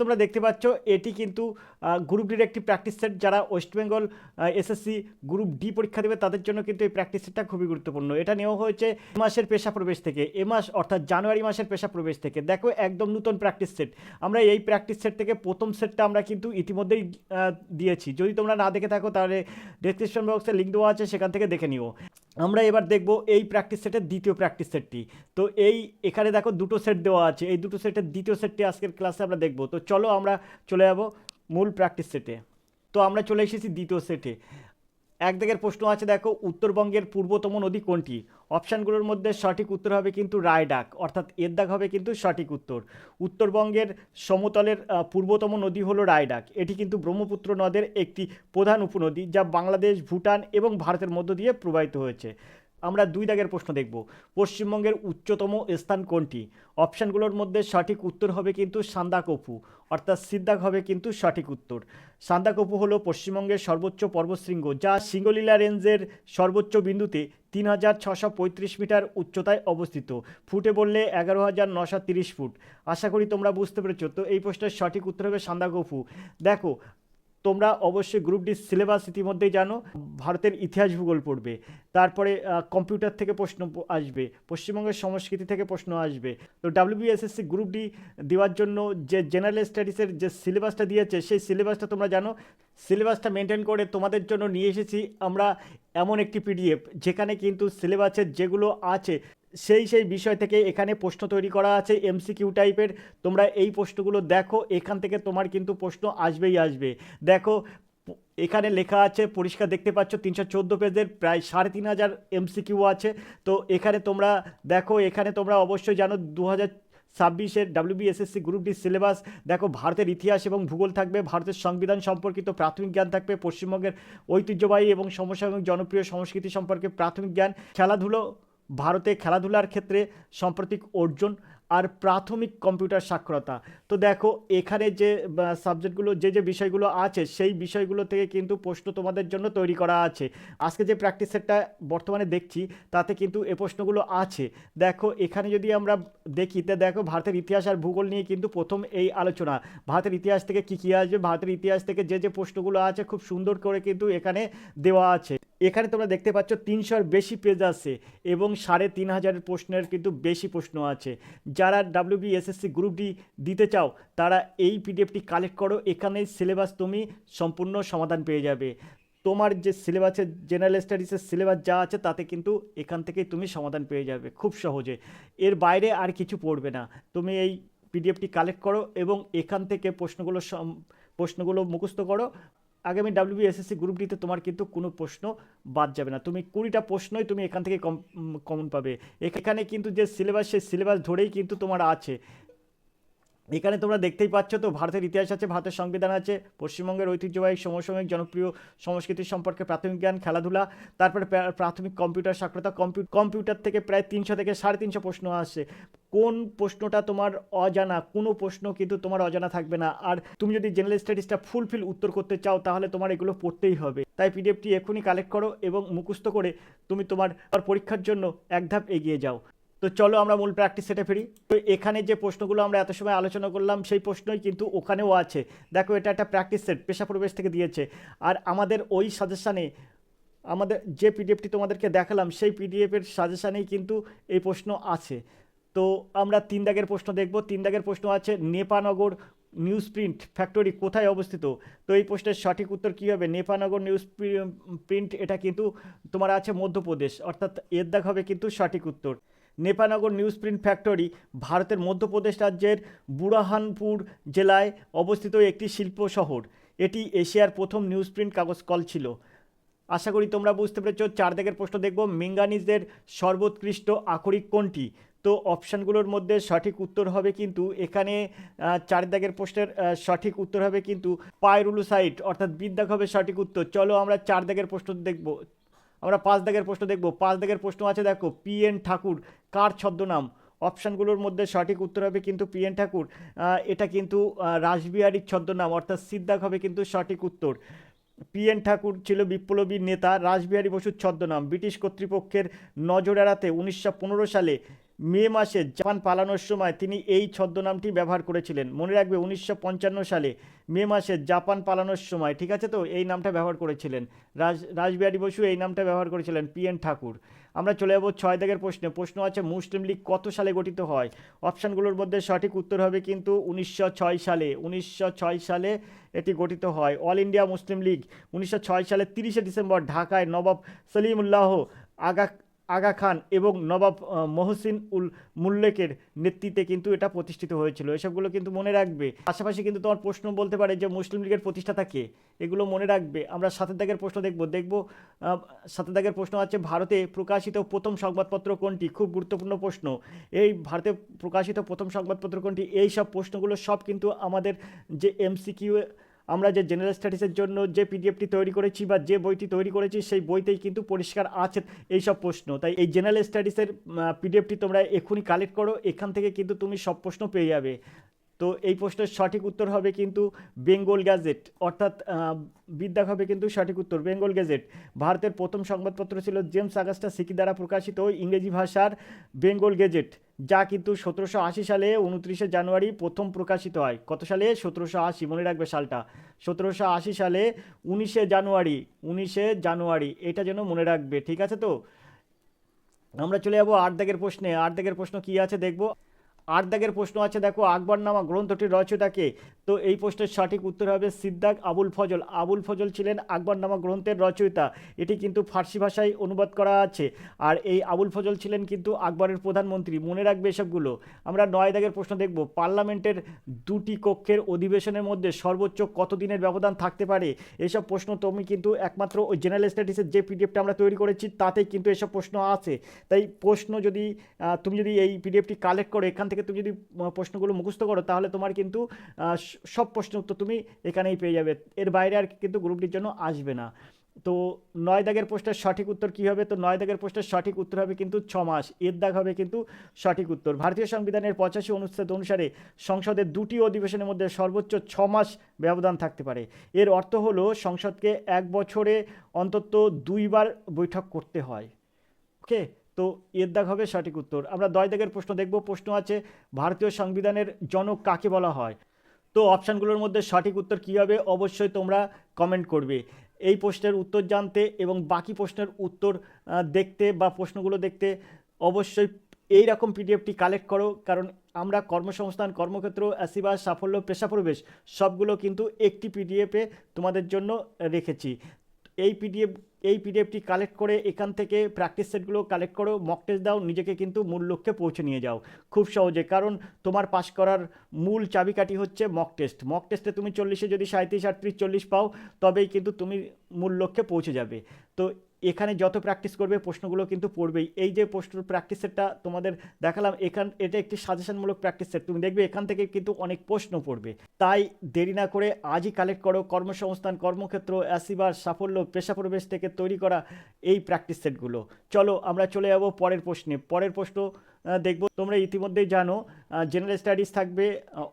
তোমরা দেখতে পাচ্ছ, এটি কিন্তু গ্রুপ ডির একটি প্র্যাকটিস সেট যারা West Bengal SSC group D পরীক্ষা দেবে, তাদের জন্য কিন্তু এই প্র্যাকটিস সেটটা খুবই গুরুত্বপূর্ণ। এটা নেওয়া হয়েছে মাসের পেশা প্রবেশ থেকে, এ মাস অর্থাৎ জানুয়ারি মাসের পেশা প্রবেশ থেকে। দেখো, একদম নতুন প্র্যাকটিস সেট আমরা এই প্র্যাকটিস সেট থেকে প্রথম সেটটা আমরা কিন্তু ইতিমধ্যেই দিয়েছি। যদি তোমরা না দেখে থাকো, তাহলে ডেসক্রিপশন বক্সে লিঙ্ক দেওয়া আছে, সেখান থেকে দেখে নিও। আমরা এবার দেখব এই প্র্যাকটিস সেটের দ্বিতীয় প্র্যাকটিস সেটটি তো এই, এখানে দেখো দুটো সেট দেওয়া আছে। এই দুটো সেটের দ্বিতীয় সেটটি আজকের ক্লাসে আমরা দেখব। তো চলো আমরা চলে যাব মূল প্র্যাকটিস সেটে তো আমরা চলে এসেছি দ্বিতীয় সেটে এক দিকের প্রশ্ন আছে, দেখো, উত্তরবঙ্গের পূর্বতম নদী কোনটি? অপশানগুলোর মধ্যে সঠিক উত্তর হবে কিন্তু রায়ডাক, অর্থাৎ এর দাগ হবে কিন্তু সঠিক উত্তর। উত্তরবঙ্গের সমতলের পূর্বতম নদী হলো রায়ডাক। এটি কিন্তু ব্রহ্মপুত্র নদের একটি প্রধান উপনদী যা বাংলাদেশ, ভুটান এবং ভারতের মধ্য দিয়ে প্রবাহিত হয়েছে। আমরা দুই দাগের প্রশ্ন দেখব। পশ্চিমবঙ্গের উচ্চতম স্থান কোনটি? অপশানগুলোর মধ্যে সঠিক উত্তর হবে কিন্তু সান্দাকফু অর্থাৎ সিদ্দাক হবে কিন্তু সঠিক উত্তর। সান্দাকফু হলো পশ্চিমবঙ্গের সর্বোচ্চ পর্বতশৃঙ্গ, যা সিঙ্গলীলা রেঞ্জের সর্বোচ্চ বিন্দুতে তিন হাজার ছশো পঁয়ত্রিশ মিটার উচ্চতায় অবস্থিত। ফুটে বললে এগারো হাজার নশো তিরিশ ফুট। আশা করি তোমরা বুঝতে পেরেছ। তো এই প্রশ্নের সঠিক উত্তর হবে সান্দাকফু দেখো, তোমরা অবশ্যই গ্রুপ ডি সিলেবাস ইতিমধ্যেই জানো। ভারতের ইতিহাস ভূগোল পড়বে। তারপরে কম্পিউটার থেকে প্রশ্ন আসবে, পশ্চিমবঙ্গের সংস্কৃতি থেকে প্রশ্ন আসবে। তো ডাব্লিউবিএসএসসি গ্রুপ ডি দেওয়ার জন্য যে জেনারেল স্টাডিজের যে সিলেবাসটা দিয়েছে, সেই সিলেবাসটা তোমরা জানো। সিলেবাসটা মেনটেন করে তোমাদের জন্য নিয়ে এসেছি আমরা এমন একটি পিডিএফ যেখানে কিন্তু সিলেবাসের যেগুলো আছে, সেই সেই বিষয় থেকে এখানে প্রশ্ন তৈরি করা আছে এমসিকিউ টাইপের তোমরা এই প্রশ্নগুলো দেখো, এখান থেকে তোমার কিন্তু প্রশ্ন আসবেই আসবে। দেখো এখানে লেখা আছে, পরিষ্কার দেখতে পাচ্ছ, তিনশো চোদ্দ পেজের, প্রায় সাড়ে তিন হাজার এমসিকিউ আছে। তো এখানে তোমরা দেখো, এখানে তোমরা অবশ্যই জানো, দু হাজার ছাব্বিশের ডাব্লিউবিএসএসসি গ্রুপ ডি সিলেবাস দেখো, ভারতের ইতিহাস এবং ভূগোল থাকবে, ভারতের সংবিধান সম্পর্কিত প্রাথমিক জ্ঞান থাকবে, পশ্চিমবঙ্গের ঐতিহ্যবাহী এবং সমসাময়িক জনপ্রিয় সংস্কৃতি সম্পর্কে প্রাথমিক জ্ঞান, খেলাধুলো, ভারতে খেলাধুলার ক্ষেত্রে সাম্প্রতিক অর্জন আর প্রাথমিক কম্পিউটার সাক্ষরতা। তো দেখো, এখানে যে সাবজেক্টগুলো যে যে বিষয়গুলো আছে, সেই বিষয়গুলো থেকে কিন্তু প্রশ্ন তোমাদের জন্য তৈরি করা আছে। আজকে যে প্র্যাকটিস সেটটা বর্তমানে দেখছি, তাতে কিন্তু এ প্রশ্নগুলো আছে। দেখো, এখানে যদি আমরা দেখি, তা দেখো, ভারতের ইতিহাস আর ভূগোল নিয়ে কিন্তু প্রথম এই আলোচনা। ভারতের ইতিহাস থেকে কী কী আসবে? ভারতের ইতিহাস থেকে যে যে প্রশ্নগুলো আছে, খুব সুন্দর করে কিন্তু এখানে দেওয়া আছে। এখানে তোমরা দেখতে পাচ্ছ তিনশোর বেশি পেজ আছে এবং সাড়ে তিন হাজারের প্রশ্নের কিন্তু বেশি প্রশ্ন আছে। যারা ডাব্লিউবিএসএসসি গ্রুপ ডি দিতে চাও, তারা এই পিডিএফটি কালেক্ট করো, এখানে সিলেবাস তুমি সম্পূর্ণ সমাধান পেয়ে যাবে। তোমার যে সিলেবাসের জেনারেল স্টাডিজের সিলেবাস যা আছে, তাতে কিন্তু এখান থেকেই তুমি সমাধান পেয়ে যাবে, খুব সহজে। এর বাইরে আর কিছু পড়বে না। তুমি এই পিডিএফটি কালেক্ট করো এবং এখান থেকে প্রশ্নগুলো প্রশ্নগুলো মুখস্থ করো। আগামী ডাব্লিউবিএসএসসি গ্রুপ ডিতে তোমার কিন্তু কোনো প্রশ্ন বাদ যাবে না। তুমি কুড়িটা প্রশ্নই তুমি এখান থেকে কম কমন পাবে। এখানে কিন্তু যে সিলেবাস সেই সিলেবাস ধরেই কিন্তু তোমার আছে। এখানে তোমরা দেখতেই পাচ্ছ তো ভারতের ইতিহাস আছে, ভারতের সংবিধান আছে, পশ্চিমবঙ্গের ঐতিহ্যবাহী সমসাময়িক জনপ্রিয় সংস্কৃতি সম্পর্কে প্রাথমিক জ্ঞান, খেলাধুলা, তারপরে প্রাথমিক কম্পিউটার সাক্ষরতা, কম্পিউ, কম্পিউটার থেকে প্রায় তিনশো থেকে সাড়ে তিনশো প্রশ্ন আসছে কোন প্রশ্নটা তোমার অজানা? কোনো প্রশ্ন কিন্তু তোমার অজানা থাকবে না। আর তুমি যদি জেনারেল স্টাডিজটা ফুলফিল উত্তর করতে চাও, তাহলে তোমার এগুলো পড়তেই হবে। তাই পিডিএফটি এক্ষুনি কালেক্ট করো এবং মুখস্থ করে তুমি তোমার পরীক্ষার জন্য এক ধাপ এগিয়ে যাও। তো চলো আমরা মূল প্র্যাকটিস সেটে ফিরি। তো এখানে যে প্রশ্নগুলো আমরা এত সময় আলোচনা করলাম, সেই প্রশ্নই কিন্তু ওখানেও আছে। দেখো, এটা একটা প্র্যাকটিস সেট পেশা প্রবেশ থেকে দিয়েছে। আর আমাদের ওই সাজেশানে আমাদের যে পিডিএফটি তোমাদেরকে দেখালাম, সেই পিডিএফের সাজেশানেই কিন্তু এই প্রশ্ন আছে। তো আমরা তিন দাগের প্রশ্ন দেখব। তিন দাগের প্রশ্ন আছে, নেপানগর নিউজ প্রিন্ট ফ্যাক্টরি কোথায় অবস্থিত? তো এই প্রশ্নের সঠিক উত্তর কী হবে? নেপানগর নিউজ প্রিন্ট এটা কিন্তু তোমার আছে মধ্যপ্রদেশ। অর্থাৎ এর দাগ হবে কিন্তু সঠিক উত্তর। নেপানগর নিউজ প্রিন্ট ফ্যাক্টরি, ভারতের মধ্যপ্রদেশ রাজ্যের বুরাহানপুর জেলায় অবস্থিত একটি শিল্প শহর। এটি এশিয়ার প্রথম নিউজ প্রিন্ট কাগজ কল ছিল। আশা করি তোমরা বুঝতে পেরেছ চার দাগের প্রশ্ন দেখব, মেঙ্গানিজদের সর্বোৎকৃষ্ট আকরিক কোনটি? তো অপশানগুলোর মধ্যে সঠিক উত্তর হবে কিন্তু এখানে চার দাগের প্রশ্নের সঠিক উত্তর হবে কিন্তু পাইরুলুসাইট, অর্থাৎ বিদ্যাক হবে সঠিক উত্তর। চলো আমরা চার দাগের প্রশ্ন দেখব। আমরা পাঁচ দাগের প্রশ্ন দেখব। পাঁচ দাগের প্রশ্ন আছে, দেখো, পি এন ঠাকুর, কার ছদ্মনাম? অপশানগুলোর মধ্যে সঠিক উত্তর হবে কিন্তু পি এন ঠাকুর। এটা কিন্তু রাসবিহারীর ছদ্মনাম, অর্থাৎ সিদ্ধাক হবে কিন্তু সঠিক উত্তর। পি এন ঠাকুর ছিল বিপ্লবী নেতা, রাসবিহারী বসুর ছদ্মনাম। ব্রিটিশ কর্তৃপক্ষের নজর এড়াতে উনিশশো পনেরো সালে মে মাসে জাপান পালানোর সময় তিনি এই ছদ্মনামটি ব্যবহার করেছিলেন। মনে রাখবে উনিশশো পঞ্চান্ন সালে মে মাসে জাপান পালানোর সময়, ঠিক আছে তো? এই নামটা ব্যবহার করেছিলেন। রাজ রাসবিহারী বসু এই নামটা ব্যবহার করেছিলেন পি এন ঠাকুর। আমরা চলে যাব ছয় দাগের প্রশ্নে। প্রশ্ন আছে, মুসলিম লীগ কত সালে গঠিত হয়? অপশানগুলোর মধ্যে সঠিক উত্তর হবে কিন্তু উনিশশো ছয় সালে। উনিশশো ছয় সালে এটি গঠিত হয়। অল ইন্ডিয়া মুসলিম লীগ। উনিশশো সালের তিরিশে ডিসেম্বর ঢাকায় নবাব সলিমুল্লাহ আগা আগা খান এবং নবাব মহসিন উল মুল্লেকের নেতৃত্বে কিন্তু এটা প্রতিষ্ঠিত হয়েছিল। এসবগুলো কিন্তু মনে রাখবে। পাশাপাশি কিন্তু তোমার প্রশ্ন বলতে পারে যে মুসলিম লীগের প্রতিষ্ঠাতা কে? এগুলো মনে রাখবে। আমরা সাতের দাগের প্রশ্ন দেখব। দেখব সাতের দাগের প্রশ্ন আছে, ভারতে প্রকাশিত প্রথম সংবাদপত্র কোনটি? খুব গুরুত্বপূর্ণ প্রশ্ন। এই ভারতে প্রকাশিত প্রথম সংবাদপত্র কোনটি? এই সব প্রশ্নগুলো সব কিন্তু আমাদের যে এমসিকিউ আমরা যে জেনারেল স্টাডিজের জন্য যে পিডিএফটি তৈরি করেছি বা যে বইটি তৈরি করেছি, সেই বইতেই কিন্তু পরিষ্কার আছে এই সব প্রশ্ন। তাই এই জেনারেল স্টাডিজের পিডিএফটি তোমরা এখনই কালেক্ট করো, এখান থেকে কিন্তু তুমি সব প্রশ্ন পেয়ে যাবে। তো এই প্রশ্নের সঠিক উত্তর হবে কিন্তু বেঙ্গল গ্যাজেট। অর্থাৎ আহ, বিদ্যাক হবে কিন্তু সঠিক উত্তর বেঙ্গল গ্যাজেট। ভারতের প্রথম সংবাদপত্র ছিল জেমস আগাস্টা সিকি দ্বারা প্রকাশিত ইংরেজি ভাষার বেঙ্গল গেজেট যা কিন্তু সতেরোশো আশি সালে উনত্রিশে জানুয়ারি প্রথম প্রকাশিত হয়। কত সালে? সতেরোশো আশি মনে রাখবে সালটা। সতেরোশো আশি সালে উনিশে জানুয়ারি উনিশে জানুয়ারি এটা যেন মনে রাখবে ঠিক আছে তো? আমরা চলে যাব আট প্রশ্নে। আট প্রশ্ন কি আছে দেখব? আট প্রশ্ন আছে, দেখো, আকবরনামা গ্রন্থটির রচয়িতাকে তো এই প্রশ্নের সঠিক উত্তর হবে সিদ্দাক আবুল ফজল। আবুল ফজল ছিলেন আকবরনামা গ্রন্থের রচয়িতা। এটি কিন্তু ফার্সি ভাষায় অনুবাদ করা আছে। আর এই আবুল ফজল ছিলেন কিন্তু আকবরের প্রধানমন্ত্রী। মনে রাখবে এসবগুলো। আমরা নয় দাগের প্রশ্ন দেখব। পার্লামেন্টের দুটি কক্ষের অধিবেশনের মধ্যে সর্বোচ্চ কত দিনের ব্যবধান থাকতে পারে? এসব প্রশ্ন তুমি কিন্তু একমাত্র ওই জেনারেল স্টাডিসের যে পিডিএফটা আমরা তৈরি করেছি, তাতেই কিন্তু এসব প্রশ্ন আছে। তাই প্রশ্ন যদি তুমি যদি এই পিডিএফটি কালেক্ট করো, এখান থেকে তুমি যদি প্রশ্নগুলো মুখস্থ করো, তাহলে তোমার কিন্তু সব প্রশ্নের উত্তর তুমি এখানেই পেয়ে যাবে। এর বাইরে আর কিন্তু গ্রুপটির জন্য আসবে না। তো নয় দাগের প্রশ্নের সঠিক উত্তর কী হবে? তো নয় দাগের প্রশ্নের সঠিক উত্তর হবে কিন্তু ছ মাস। এর দাগ হবে কিন্তু সঠিক উত্তর। ভারতীয় সংবিধানের পঁচাশি অনুচ্ছেদ অনুসারে সংসদের দুটি অধিবেশনের মধ্যে সর্বোচ্চ ছ মাস ব্যবধান থাকতে পারে। এর অর্থ হলো সংসদকে এক বছরে অন্তত দুইবার বৈঠক করতে হয়। ওকে? তো এর দাগ হবে সঠিক উত্তর। আমরা দয় দাগের প্রশ্ন দেখব। প্রশ্ন আছে, ভারতীয় সংবিধানের জনক কাকে বলা হয়? তো অপশানগুলোর মধ্যে সঠিক উত্তর কী হবে অবশ্যই তোমরা কমেন্ট করবে। এই প্রশ্নের উত্তর জানতে এবং বাকি প্রশ্নের উত্তর দেখতে বা প্রশ্নগুলো দেখতে অবশ্যই এই রকম পিডিএফটি কালেক্ট করো। কারণ আমরা কর্মসংস্থান, কর্মক্ষেত্র অ্যাসিবাস সাফল্য পেশা প্রবেশ সবগুলো কিন্তু একটি পিডিএফে তোমাদের জন্য রেখেছি। এই পিডিএফ, এই পিডিএফটি কালেক্ট করে এখান থেকে প্র্যাকটিস সেটগুলো কালেক্ট করো মক টেস্ট দাও, নিজেকে কিন্তু মূল লক্ষ্যে পৌঁছে নিয়ে যাও। খুব সহজে, কারণ তোমার পাশ করার মূল চাবিকাঠি হচ্ছে মক টেস্ট মক টেস্টে তুমি চল্লিশে যদি সাঁত্রিশ আটত্রিশ, চল্লিশ পাও, তবেই কিন্তু তুমি মূল লক্ষ্যে পৌঁছে যাবে। তো এখানে যত প্র্যাকটিস করবে প্রশ্নগুলো কিন্তু পড়বেই। এই যে প্রশ্ন প্র্যাকটিস সেটটা তোমাদের দেখালাম, এখান, এটা একটি সাজেশনমূলক প্র্যাকটিস সেট তুমি দেখবে এখান থেকে কিন্তু অনেক প্রশ্ন পড়বে। তাই দেরি না করে আজই কালেক্ট করো। কর্মসংস্থান, কর্মক্ষেত্র অ্যাসিবার সাফল্য পেশা প্রবেশ থেকে তৈরি করা এই প্র্যাকটিস সেটগুলো চলো আমরা চলে যাব পরের প্রশ্নে। পরের প্রশ্ন দেখব তোমরা ইতিমধ্যেই জানো জেনারেল স্টাডিজ থাকবে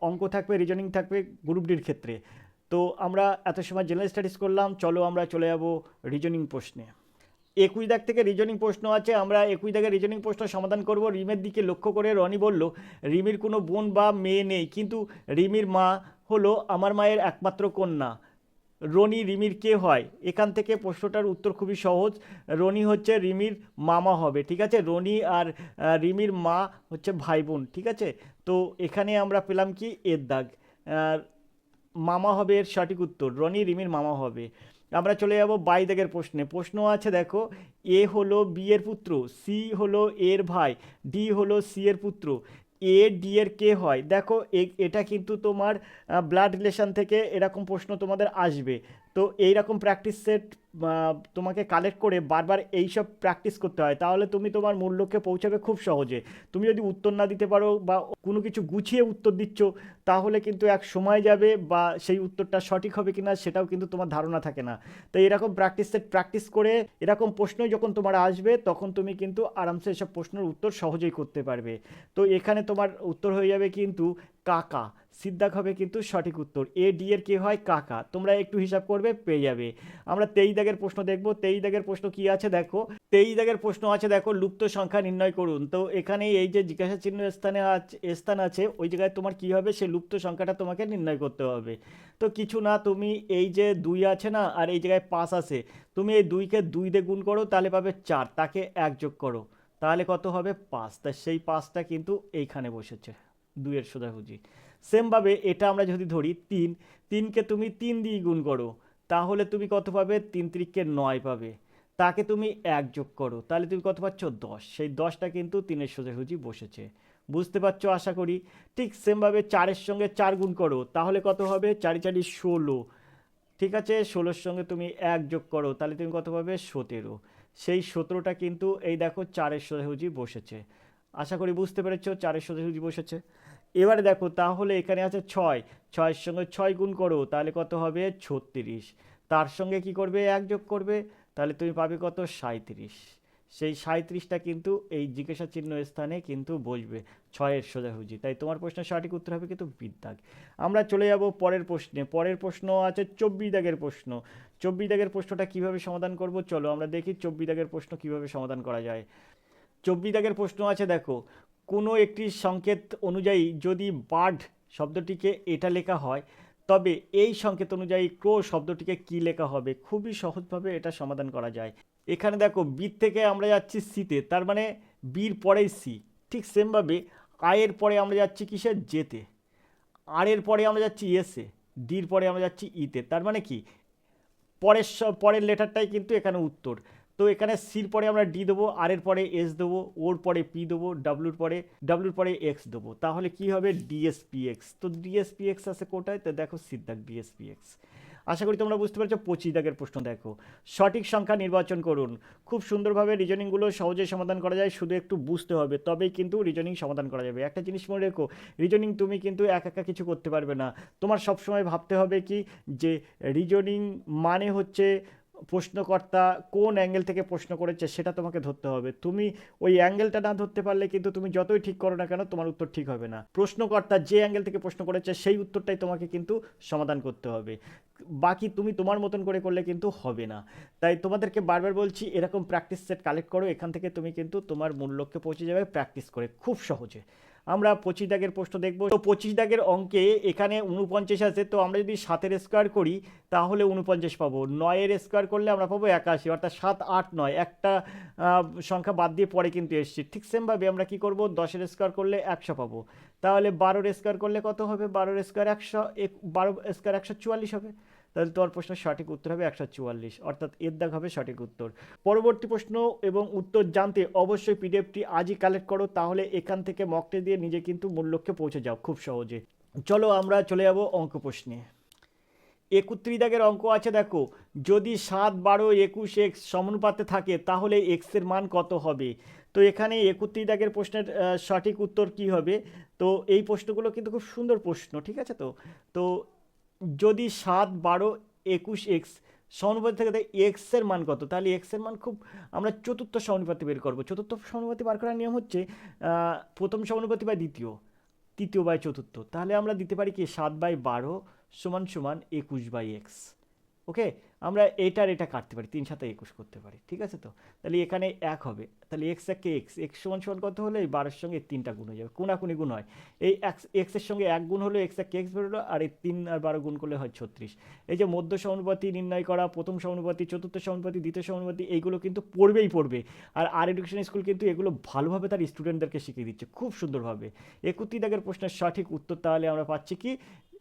অঙ্ক থাকবে রিজনিং থাকবে গ্রুপ ডির ক্ষেত্রে। তো আমরা এত সময় জেনারেল স্টাডিজ করলাম, চলো আমরা চলে যাব রিজনিং প্রশ্নে। একুশ দাগ থেকে রিজনিং প্রশ্ন আছে, আমরা একুশ দাগের রিজনিং প্রশ্ন সমাধান করব। রিমের দিকে লক্ষ্য করে রনি বলল, রিমির কোনো বোন বা মেয়ে নেই, কিন্তু রিমির মা হলো আমার মায়ের একমাত্র কন্যা। রনি, রিমির কে হয়? এখান থেকে প্রশ্নটার উত্তর খুবই সহজ। রনি হচ্ছে রিমির মামা হবে, ঠিক আছে? রনি আর রিমির মা হচ্ছে ভাই বোন ঠিক আছে? তো এখানে আমরা পেলাম কি? এর দাগ। মামা হবে এর সঠিক উত্তর, রনি রিমির মামা হবে। আমরা চলে যাব বাই দাগের প্রশ্নে। প্রশ্ন আছে, দেখো, এ হলো বি এর পুত্র, সি হলো এর ভাই, ডি হলো সি এর পুত্র। এ, ডি এর কে হয়? দেখো এটা কিন্তু তোমার ব্লাড রিলেশন থেকে এরকম প্রশ্ন তোমাদের আসবে। তো এই রকম প্র্যাকটিস সেট তোমাকে কালেক্ট করে বারবার এই সব প্র্যাকটিস করতে হয়, তাহলে তুমি তোমার মূল লক্ষ্যে পৌঁছাবে খুব সহজে। তুমি যদি উত্তর না দিতে পারো বা কোনো কিছু গুছিয়ে উত্তর দিচ্ছ, তাহলে কিন্তু এক সময় যাবে বা সেই উত্তরটা সঠিক হবে কিনা সেটাও কিন্তু তোমার ধারণা থাকে না। তো এরকম প্র্যাকটিস সেট প্র্যাকটিস করে এরকম প্রশ্নই যখন তোমার আসবে, তখন তুমি কিন্তু আরামসে এসব প্রশ্নের উত্তর সহজেই করতে পারবে। তো এখানে তোমার উত্তর হয়ে যাবে কিন্তু কাকা। সিদ্ধাক হবে কিন্তু সঠিক উত্তর। এ, ডি এর কে হয় কাকা। তোমরা একটু হিসাব করবে, পেয়ে যাবে। আমরা তেইশ দাগের প্রশ্ন দেখব। তেইশ দাগের প্রশ্ন কি আছে দেখো? তেইশ দাগের প্রশ্ন আছে দেখো, লুপ্ত সংখ্যা নির্ণয় করুন। তো এখানে এই যে জিজ্ঞাসা চিহ্ন স্থানে স্থান আছে, ওই জায়গায় তোমার কি হবে? সেই লুপ্ত সংখ্যাটা তোমাকে নির্ণয় করতে হবে। তো কিছু না, তুমি এই যে দুই আছে না, আর এই জায়গায় পাঁচ আছে, তুমি এই দুইকে দুই দিয়ে গুণ করো, তাহলে পাবে চার। তাকে এক যোগ করো। তাহলে কত হবে? পাঁচ। তা সেই পাঁচটা কিন্তু এইখানে বসেছে। দুইয়ের সোজাসুজি। সেমভাবে এটা আমরা যদি ধরি তিন, তিনকে তুমি তিন দিয়ে গুণ করো, তাহলে তুমি কত পাবে? তিন তিরিককে নয় পাবে। তাকে তুমি এক যোগ করো, তাহলে তুমি কত পাচ্ছ? দশ। সেই দশটা কিন্তু তিনের সোজাসুজি বসেছে। বুঝতে পারছ আশা করি? ঠিক সেমভাবে চারের সঙ্গে চার গুণ করো, তাহলে কত হবে? চারি চারি, ষোলো। ঠিক আছে? ষোলোর সঙ্গে তুমি এক যোগ করো, তাহলে তুমি কত পাবে? সতেরো। সেই সতেরোটা কিন্তু এই দেখো চারের সোজাসুজি বসেছে। আশা করি বুঝতে পেরেছ চারের সোজাসুজি বসেছে? এবারে দেখো, তাহলে এখানে আছে ছয়। ছয়ের সঙ্গে ছয় গুণ করো, তাহলে কত হবে? ছত্রিশ। তার সঙ্গে কি করবে? এক যোগ করবে। তাহলে তুমি পাবে কত? সাঁত্রিশ সেই সাঁত্রিশটা কিন্তু এই জিজ্ঞাসা চিহ্ন স্থানে কিন্তু বসবে। ছয়ের সোজাসুজি। তাই তোমার প্রশ্নের সঠিক উত্তর হবে কিন্তু বিদ্যাগ। আমরা চলে যাব পরের প্রশ্নে। পরের প্রশ্ন আছে চব্বিশ দাগের প্রশ্ন। চব্বিশ দাগের প্রশ্নটা কীভাবে সমাধান করব? চলো আমরা দেখি চব্বিশ দাগের প্রশ্ন কীভাবে সমাধান করা যায়। চব্বিশ দাগের প্রশ্ন আছে, দেখো কোনো একটি সংকেত অনুযায়ী যদি বার্ড শব্দটিকে এটা লেখা হয়, তবে এই সংকেত অনুযায়ী ক্রো শব্দটিকে কি লেখা হবে? খুবই সহজভাবে এটা সমাধান করা যায়। এখানে দেখো বি থেকে আমরা যাচ্ছি সিতে তার মানে বির পরেই সি। ঠিক সেমভাবে আয়ের পরে আমরা যাচ্ছি কিসের? জেতে আর এর পরে আমরা যাচ্ছি এসে ডির পরে আমরা যাচ্ছি ইতে তার মানে কি? পরের পরের লেটারটাই কিন্তু এখানে উত্তর। তো এখানে সির পরে আমরা ডি দেবো আর এর পরে এস দেবো ওর পরে পি দেবো ডাব্লুর পরে ডাব্লুর পরে এক্স দেবো। তাহলে কি হবে? ডিএসপিএক্স তো ডিএসপিএক্স আছে কোটায় তো দেখো সিদ্ধাক ডিএসপিএক্স আশা করি তোমরা বুঝতে পারছ, পঁচিশ দাগের প্রশ্ন দেখো। সঠিক সংখ্যা নির্বাচন করুন। খুব সুন্দরভাবে রিজনিংগুলো সহজেই সমাধান করা যায়, শুধু একটু বুঝতে হবে, তবেই কিন্তু রিজনিং সমাধান করা যাবে। একটা জিনিস মনে রেখো রিজনিং তুমি কিন্তু একা একা কিছু করতে পারবে না। তোমার সবসময় ভাবতে হবে কি? যে রিজনিং মানে হচ্ছে প্রশ্নকর্তা কোন অ্যাঙ্গেল থেকে প্রশ্ন করেছে সেটা তোমাকে ধরতে হবে। তুমি ওই অ্যাঙ্গেলটা না ধরতে পারলে কিন্তু তুমি যতই ঠিক করো না কেন তোমার উত্তর ঠিক হবে না। প্রশ্নকর্তা যে অ্যাঙ্গেল থেকে প্রশ্ন করেছে সেই উত্তরটাই তোমাকে কিন্তু সমাধান করতে হবে। বাকি তুমি তোমার মতন করে করলে কিন্তু হবে না। তাই তোমাদেরকে বারবার বলছি, এরকম প্র্যাকটিস সেট কালেক্ট করো। এখান থেকে তুমি কিন্তু তোমার মূল লক্ষ্যে পৌঁছে যাবে। প্র্যাকটিস করে খুব সহজে। আমরা পঁচিশ দাগের প্রশ্ন দেখব। তো পঁচিশ দাগের অঙ্কে এখানে উনপঞ্চাশ আছে, তো আমরা যদি সাতের স্কোয়ার করি, তাহলে উনপঞ্চাশ পাবো। নয়ের স্কোয়ার করলে আমরা পাবো একাশি, অর্থাৎ সাত, আট, নয়। একটা সংখ্যা বাদ দিয়ে পরে কিন্তু এসছি। ঠিক সেমভাবে আমরা কি করব? দশের স্কোয়ার করলে একশো পাবো। তাহলে বারোর স্কোয়ার করলে কত হবে? বারোর স্কোয়ার একশো, এক, বারো স্কোয়ার একশো চুয়াল্লিশ হবে। তাহলে তোমার প্রশ্নের সঠিক উত্তর হবে একশো চুয়াল্লিশ, অর্থাৎ এর দাগ হবে সঠিক উত্তর। পরবর্তী প্রশ্ন এবং উত্তর জানতে অবশ্যই পিডিএফটি আজই কালেক্ট করো, তাহলে এখান থেকে মকটে দিয়ে নিজে কিন্তু মূল লক্ষ্যে পৌঁছে যাও খুব সহজে। চলো আমরা চলে যাব অঙ্ক প্রশ্নে। একত্রিশ দাগের অঙ্ক আছে দেখো, যদি সাত বারো একুশ এক্স সমানুপাতে থাকে, তাহলে এক্সের মান কত হবে? তো এখানে একত্রিশ দাগের প্রশ্নের সঠিক উত্তর কি হবে? তো এই প্রশ্নগুলো কিন্তু খুব সুন্দর প্রশ্ন, ঠিক আছে তো? তো যদি সাত বারো একুশ এক্স সমানুপাতি থেকে এক্সের মান কত? তাহলে এক্সের মান খুব আমরা চতুর্থ সমানুপাতি বের করব। চতুর্থ সমানুপাতি বার করার নিয়ম হচ্ছে প্রথম সমানুপাতি বা দ্বিতীয়, তৃতীয় বাই চতুর্থ। তাহলে আমরা দিতে পারি কি সাত বাই বারো সমান সমান একুশ বাই এক্স। ওকে? আমরা এটার এটা কাটতে পারি, তিন সাথে একুশ করতে পারি, ঠিক আছে তো? তাহলে এখানে এক হবে, তাহলে এক্স একে এক্স এক্স সমান সমান কত হলে? এই বারোর সঙ্গে তিনটা গুণ হয়ে যাবে, কোনাকুনি গুণ হয়। এই এক্স এক্সের সঙ্গে এক গুণ হলো এক্স একে এক্স বেরোলো আর এই তিন আর বারো গুণ করলে হয় ছত্রিশ। এই যে মধ্য সমানুপাতি নির্ণয় করা, প্রথম সমানুপাতি, চতুর্থ সমানুপাতি, দ্বিতীয় সমানুপাতি, এইগুলো কিন্তু পড়বেই পড়বে। আর আর এডুকেশন স্কুল কিন্তু এগুলো ভালোভাবে তার স্টুডেন্টদেরকে শিখিয়ে দিচ্ছে, খুব সুন্দরভাবে। একত্রিশ দাগের প্রশ্নের সঠিক উত্তর তাহলে আমরা পাচ্ছি কি?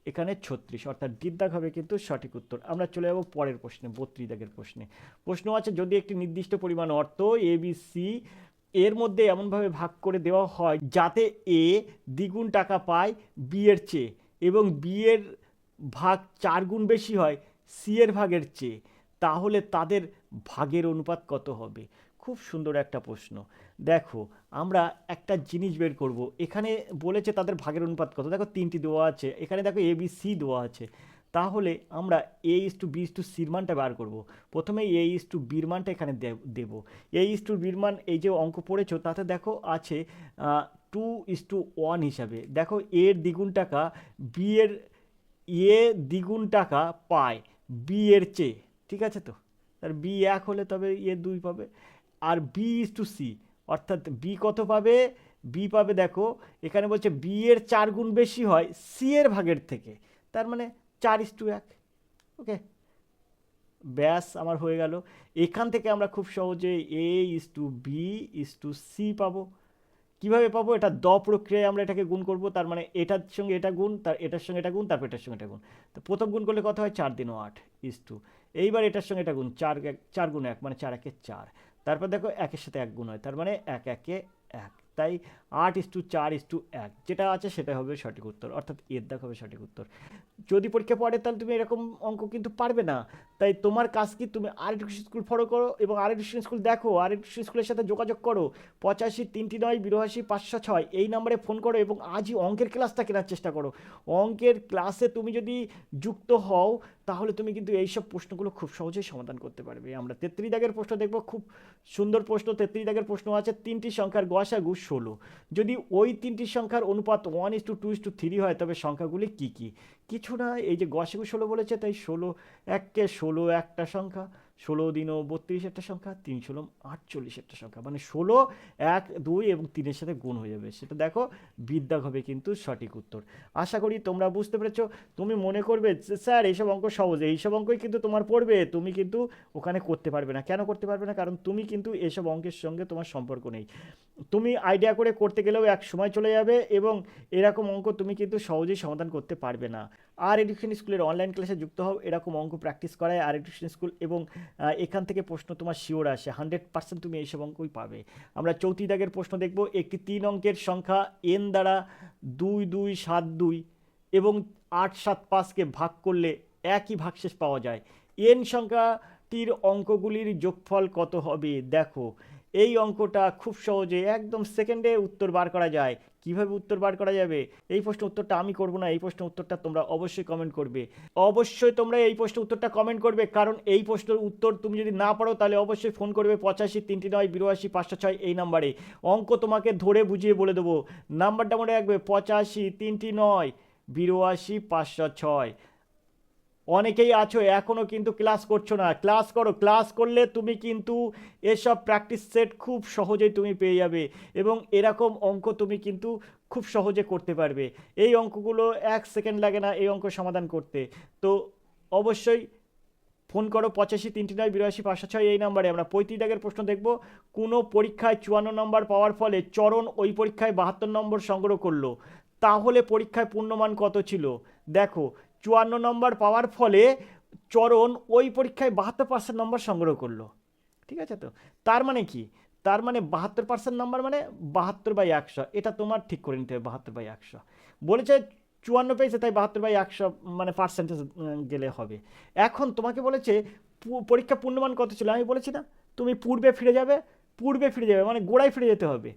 এখানে ছত্রিশ, অর্থাৎ দিদ্দাগ হবে কিন্তু সঠিক উত্তর। আমরা চলে যাব পরের প্রশ্নে, বত্রিশ দাগের প্রশ্নে। প্রশ্ন আছে, যদি একটি নির্দিষ্ট পরিমাণ অর্থ এ বি সি এর মধ্যে এমনভাবে ভাগ করে দেওয়া হয় যাতে এ দ্বিগুণ টাকা পায় বি এর চেয়ে এবং বি এর ভাগ চার গুণ বেশি হয় সি এর ভাগের চেয়ে, তাহলে তাদের ভাগের অনুপাত কত হবে? খুব সুন্দর একটা প্রশ্ন। দেখো, আমরা একটা জিনিস বের করব। এখানে বলেছে তাদের ভাগের অনুপাত কত? দেখো, তিনটি দেওয়া আছে। এখানে দেখো এ বি সি দেওয়া আছে। তাহলে আমরা A is to B is to সির মানটা বার করব। প্রথমে এ ইস টু বির মানটা এখানে দেব। এ ইস টু বির মান, এই যে অঙ্ক পড়েছো, তাতে দেখো আছে টু ইস টু ওয়ান হিসাবে। দেখো এর দ্বিগুণ টাকা বি এর এ দ্বিগুণ টাকা পায় বি এর চেয়ে। ঠিক আছে তো? তার বি এক হলে তবে এ দুই পাবে। আর বি ইস টু সি অর্থাৎ বি কত পাবে? বি পাবে দেখো, এখানে বলছে বি এর চার গুণ বেশি হয় সি এর ভাগের থেকে। তার মানে চার ইস টু এক। ওকে ব্যাস, আমার হয়ে গেল। এখান থেকে আমরা খুব সহজে A is to B is to C পাবো। কীভাবে পাবো? এটা দ প্রক্রিয়ায় আমরা এটাকে গুণ করব। তার মানে এটার সঙ্গে এটা গুণ, তার এটার সঙ্গে এটা গুণ, তারপর এটার সঙ্গে এটা গুণ। তো প্রথম গুণ করলে কত হয়? চার দিন ও আট ইস টু এইবার এটার সঙ্গে এটা গুণ, চার এক, চার গুণ এক মানে চার একে চার। তারপর দেখো একের সাথে এক গুণ হয়, তার মানে এক, একে এক। তাই আট ইস টু চার ইস টু এক, যেটা আছে সেটা হবে সঠিক উত্তর, অর্থাৎ এর দাগ হবে সঠিক উত্তর। যদি পরীক্ষা পড়ে তাহলে তুমি এরকম অঙ্ক কিন্তু পারবে না। তাই তোমার কাজ কি? তুমি আর এডুকেশন স্কুল ফলো করো এবং আর এডুকেশন স্কুল দেখো, আর এডুকেশন স্কুলের সাথে যোগাযোগ করো। পঁচাশি তিনটি নয়, বিরাশি পাঁচশো ছয়, এই নম্বরে ফোন করো এবং আজই অঙ্কের ক্লাসটা কেনার চেষ্টা করো। অঙ্কের ক্লাসে তুমি যদি যুক্ত হও তাহলে তুমি কিন্তু এইসব প্রশ্নগুলো খুব সহজেই সমাধান করতে পারবে। আমরা তেত্রিশ দাগের প্রশ্ন দেখব, খুব সুন্দর প্রশ্ন, তেত্রিশ দাগের প্রশ্ন আছে, তিনটি সংখ্যার গসাগু ষোলো। যদি ওই তিনটি সংখ্যার অনুপাত one is to two two is to হয়, তবে সংখ্যাগুলি কী কী? কিছু না, এই যে গসাগু ষোলো বলেছে, তাই ষোলো এককে ষোলো একটা সংখ্যা। ষোলো দিনও বত্রিশ একটা সংখ্যা, তিন ষোলো, আটচল্লিশ একটা সংখ্যা। মানে ষোলো, এক, দুই এবং তিনের সাথে গুণ হয়ে যাবে। সেটা দেখো, বিদ্যা হবে কিন্তু সঠিক উত্তর। আশা করি তোমরা বুঝতে পেরেছ। তুমি মনে করবে স্যার, এইসব অঙ্ক সহজ। এইসব অঙ্কই কিন্তু তোমার পড়বে। তুমি কিন্তু ওখানে করতে পারবে না। কেন করতে পারবে না? কারণ তুমি কিন্তু এসব অঙ্কের সঙ্গে তোমার সম্পর্ক নেই। তুমি আইডিয়া করে করতে গেলেও এক সময় চলে যাবে এবং এরকম অঙ্ক তুমি কিন্তু সহজেই সমাধান করতে পারবে না। আর এডুকেশন স্কুলের অনলাইন ক্লাসে যুক্ত হও, এরকম অঙ্ক প্র্যাকটিস করায় আর এডুকেশন স্কুল এবং এখান থেকে প্রশ্ন তোমার শিওর আসে হান্ড্রেড পার্সেন্ট তুমি এইসব অঙ্কই পাবে। আমরা চৌত্রিশ দাগের প্রশ্ন দেখব, একটি তিন অঙ্কের সংখ্যা এন দ্বারা দুই দুই, সাত, দুই এবং আট, সাত পাঁচকে ভাগ করলে একই ভাগশেষ পাওয়া যায়। এন সংখ্যাটির অঙ্কগুলির যোগফল কত হবে? দেখো এই অঙ্কটা খুব সহজে একদম সেকেন্ডে উত্তর বার করা যায়। কীভাবে উত্তর বার করা যাবে? এই প্রশ্ন উত্তরটা আমি করব না, এই প্রশ্ন উত্তরটা তোমরা অবশ্যই কমেন্ট করবে। অবশ্যই তোমরা এই প্রশ্নের উত্তরটা কমেন্ট করবে, কারণ এই প্রশ্নের উত্তর তুমি যদি না পারো, তাহলে অবশ্যই ফোন করবে পঁচাশি, তিনটি নয়, বিরাশি, পাঁচশো ছয় এই নাম্বারে অঙ্ক তোমাকে ধরে বুঝিয়ে বলে দেবো। নাম্বারটা মনে রাখবে, পঁচাশি, তিনটি নয়, বিরাশি, পাঁচশো ছয়। অনেকেই আছো এখনও কিন্তু ক্লাস করছ না। ক্লাস করো, ক্লাস করলে তুমি কিন্তু এসব প্র্যাকটিস সেট খুব সহজেই তুমি পেয়ে যাবে এবং এরকম অঙ্ক তুমি কিন্তু খুব সহজে করতে পারবে। এই অঙ্কগুলো এক সেকেন্ড লাগে না এই অঙ্ক সমাধান করতে। তো অবশ্যই ফোন করো, পঁচাশি, তিনটি নয়, বিরাশি, পাঁচশো ছয়, এই নাম্বারে আমরা পঁয়ত্রিশ দাগের প্রশ্ন দেখব। কোনো পরীক্ষায় চুয়ান্ন নম্বর পাওয়ার ফলে চরণ ওই পরীক্ষায় বাহাত্তর নম্বর সংগ্রহ করল। তাহলে পরীক্ষায় পূর্ণমান কত ছিল? দেখো চুয়ান্ন নম্বর পাওয়ার ফলে চরণ ওই পরীক্ষায় বাহাত্তর পার্সেন্ট নম্বর সংগ্রহ করল। ঠিক আছে তো? তার মানে কি? তার মানে বাহাত্তর পার্সেন্ট নাম্বার মানে বাহাত্তর বাই একশো। এটা তোমার ঠিক করে নিতে হবে, বাহাত্তর বাই একশো। বলেছে চুয়ান্ন পেয়েছে, তাই বাহাত্তর বাই একশো মানে পার্সেন্টেজ গেলে হবে। এখন তোমাকে বলেছে পরীক্ষা পূর্ণমান কত ছিল? আমি বলেছি না। তুমি পূর্বে ফিরে যাবে, পূর্বে ফিরে যাবে মানে গোড়ায় ফিরে যেতে হবে।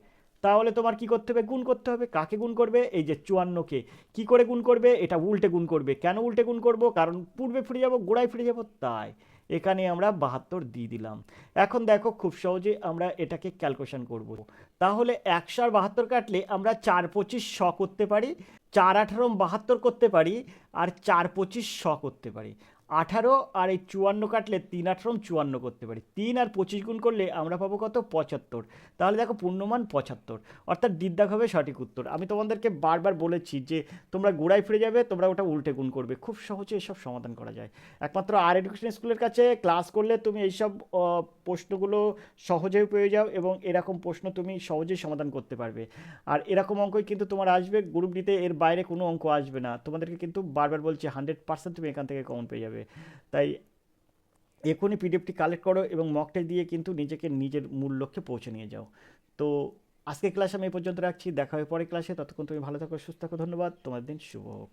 তাহলে তোমার কি করতে হবে? গুণ করতে হবে। কাকে গুণ করবে? এই যে চুয়ান্নকে। কি করে গুণ করবে? এটা উল্টে গুণ করবে। কেন উল্টে গুণ করব? কারণ পূর্বে ফিরে যাব, গোড়ায় ফিরে যাব, তাই। এখানে আমরা বাহাত্তর দিয়ে দিলাম। এখন দেখো, খুব সহজে আমরা এটাকে ক্যালকুলেশন করব। তাহলে একশো আর বাহাত্তর কাটলে আমরা চার পঁচিশ শ করতে পারি, চার আঠারো বাহাত্তর করতে পারি, আর চার পঁচিশ শ করতে পারি। আঠারো আর এই চুয়ান্ন কাটলে তিন, আঠারো চুয়ান্ন করতে পারি। তিন আর পঁচিশ গুণ করলে আমরা পাবো কত? পঁচাত্তর। তাহলে দেখো পূর্ণমান পঁচাত্তর। অর্থাৎ দিদ্দাগ হবে সঠিক উত্তর। আমি তোমাদেরকে বারবার বলেছি যে তোমরা গোড়ায় ফিরে যাবে, তোমরা ওটা উল্টে গুণ করবে। খুব সহজে এসব সমাধান করা যায়। একমাত্র আর এডুকেশন স্কুলের কাছে ক্লাস করলে তুমি এইসব প্রশ্নগুলো সহজেই পেয়ে যাও এবং এরকম প্রশ্ন তুমি সহজেই সমাধান করতে পারবে। আর এরকম অঙ্কই কিন্তু তোমার আসবে। গ্রুপ ডিতে এর বাইরে কোনো অঙ্ক আসবে না। তোমাদেরকে কিন্তু বারবার বলছি হান্ড্রেড পার্সেন্ট তুমি এখান থেকে কমন পেয়ে যাবে। তাই এখনই পিডিএফটি কালেক্ট করো এবং মকটেল দিয়ে কিন্তু নিজেকে নিজের মূল লক্ষ্যে পৌঁছে নিয়ে যাও। তো আজকে ক্লাস আমি এই পর্যন্ত রাখছি। দেখা হবে পরে ক্লাসে ততক্ষণ তুমি ভালো থাকো, সুস্থ থাকো। ধন্যবাদ। তোমার দিন শুভ হোক।